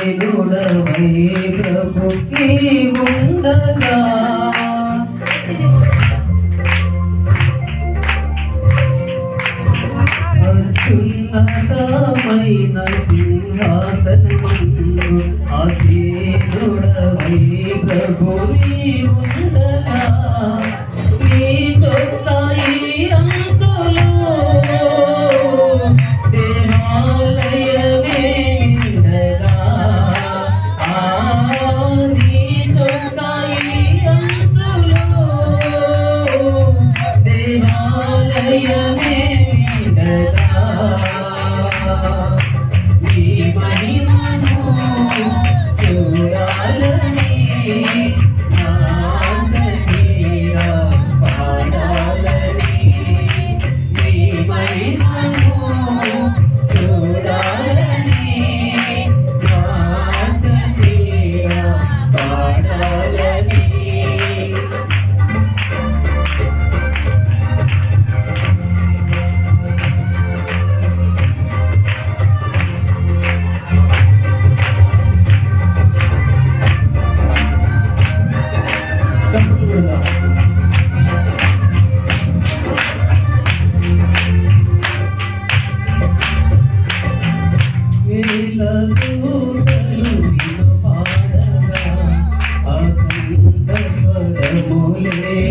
దేవుడవై ప్రభుకి ఉండగా అత్యున్నతమైన సింహాసనము ఆ దేవుడవై ప్రభుని ఉండగా నీ చొత్త ఈ ভুলে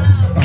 Wow.